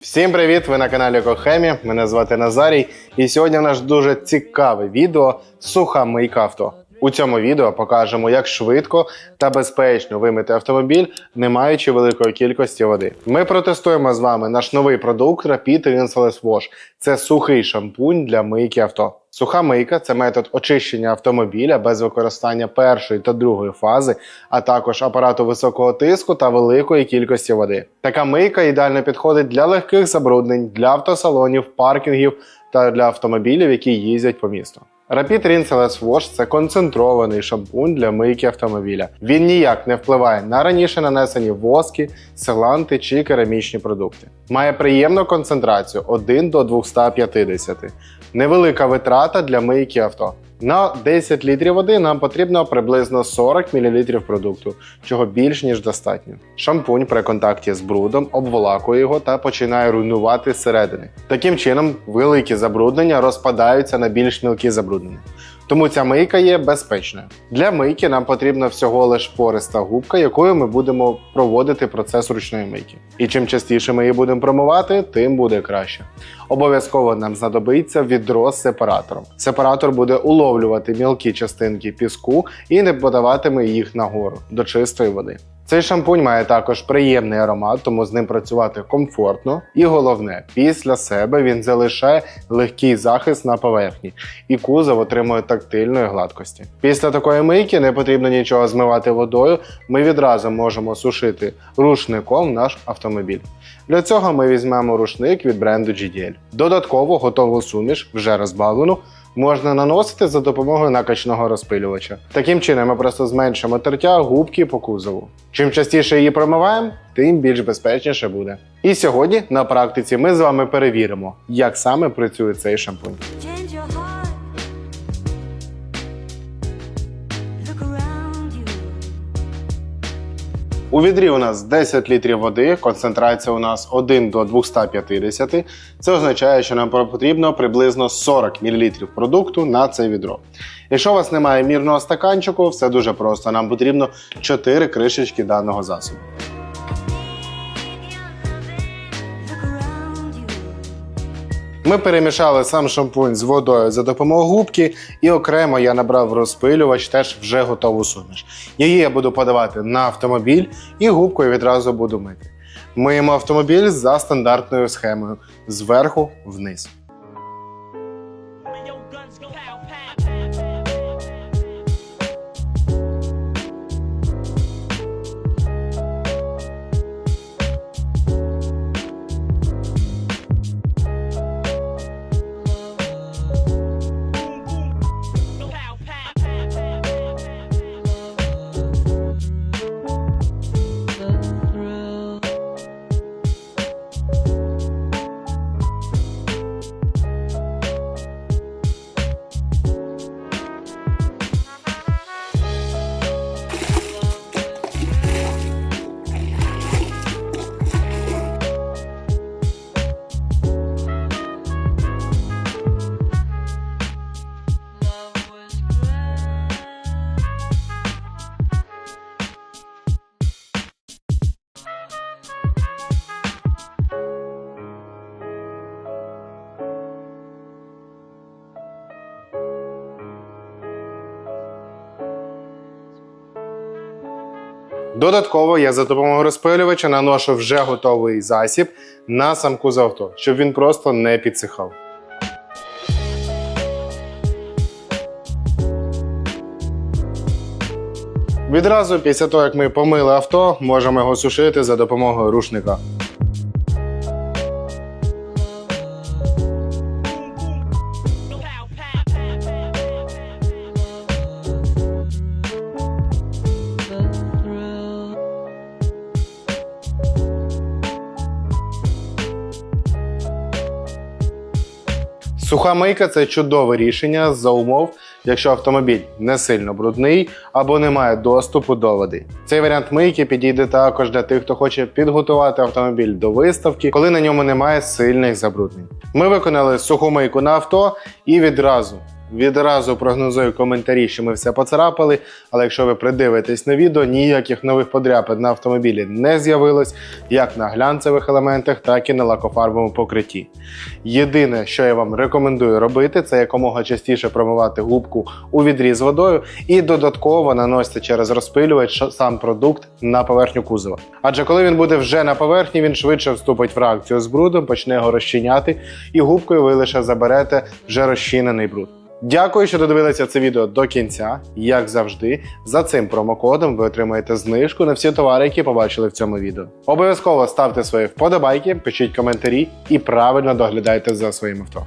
Всім привіт! Ви на каналі Кохемі. Мене звати Назарій. І сьогодні в нас дуже цікаве відео суха мийка авто. У цьому відео покажемо, як швидко та безпечно вимити автомобіль, не маючи великої кількості води. Ми протестуємо з вами наш новий продукт Rapid Rinseless Wash. Це сухий шампунь для мийки авто. Суха мийка це метод очищення автомобіля без використання першої та другої фази, а також апарату високого тиску та великої кількості води. Така мийка ідеально підходить для легких забруднень, для автосалонів, паркінгів та для автомобілів, які їздять по місту. Rapid Rinseless Wash – це концентрований шампунь для мийки автомобіля. Він ніяк не впливає на раніше нанесені воски, селанти чи керамічні продукти. Має приємну концентрацію 1 до 250. Невелика витрата для мийки авто. На 10 літрів води нам потрібно приблизно 40 мл продукту, чого більш ніж достатньо. Шампунь при контакті з брудом обволакує його та починає руйнувати зсередини. Таким чином, великі забруднення розпадаються на більш мілкі забруднення. Тому ця мийка є безпечною. Для мийки нам потрібна всього лиш пориста губка, якою ми будемо проводити процес ручної мийки. І чим частіше ми її будемо промивати, тим буде краще. Обов'язково нам знадобиться відро з сепаратором. Сепаратор буде уловлювати мілкі частинки піску і не подаватиме їх нагору до чистої води. Цей шампунь має також приємний аромат, тому з ним працювати комфортно. І головне, після себе він залишає легкий захист на поверхні, і кузов отримує тактильної гладкості. Після такої мийки не потрібно нічого змивати водою. Ми відразу можемо сушити рушником наш автомобіль. Для цього ми візьмемо рушник від бренду GDL. Додатково готову суміш, вже розбавлену, можна наносити за допомогою накачного розпилювача. Таким чином ми просто зменшимо тертя губки по кузову. Чим частіше її промиваємо, тим більш безпечніше буде. І сьогодні на практиці ми з вами перевіримо, як саме працює цей шампунь. У відрі у нас 10 літрів води, концентрація у нас 1 до 250. Це означає, що нам потрібно приблизно 40 мл продукту на це відро. Якщо у вас немає мірного стаканчику, все дуже просто. Нам потрібно 4 кришечки даного засобу. Ми перемішали сам шампунь з водою за допомогою губки, і окремо я набрав розпилювач, теж вже готову суміш. Її я буду подавати на автомобіль і губкою відразу буду мити. Миємо автомобіль за стандартною схемою зверху вниз. Додатково я за допомогою розпилювача наношу вже готовий засіб на сам кузов авто, щоб він просто не підсихав. Відразу після того, як ми помили авто, можемо його сушити за допомогою рушника. Суха мийка це чудове рішення за умов, якщо автомобіль не сильно брудний або не має доступу до води. Цей варіант мийки підійде також для тих, хто хоче підготувати автомобіль до виставки, коли на ньому немає сильних забруднень. Ми виконали суху мийку на авто і відразу відразу прогнозую коментарі, що ми все поцарапали. Але якщо ви придивитесь на відео, ніяких нових подряпин на автомобілі не з'явилось, як на глянцевих елементах, так і на лакофарбовому покритті. Єдине, що я вам рекомендую робити, це якомога частіше промивати губку у відрі з водою і додатково наносити через розпилювач сам продукт на поверхню кузова. Адже коли він буде вже на поверхні, він швидше вступить в реакцію з брудом, почне його розчиняти, і губкою ви лише заберете вже розчинений бруд. Дякую, що додивилися це відео до кінця. Як завжди, за цим промокодом ви отримаєте знижку на всі товари, які побачили в цьому відео. Обов'язково ставте свої вподобайки, пишіть коментарі і правильно доглядайте за своїм авто.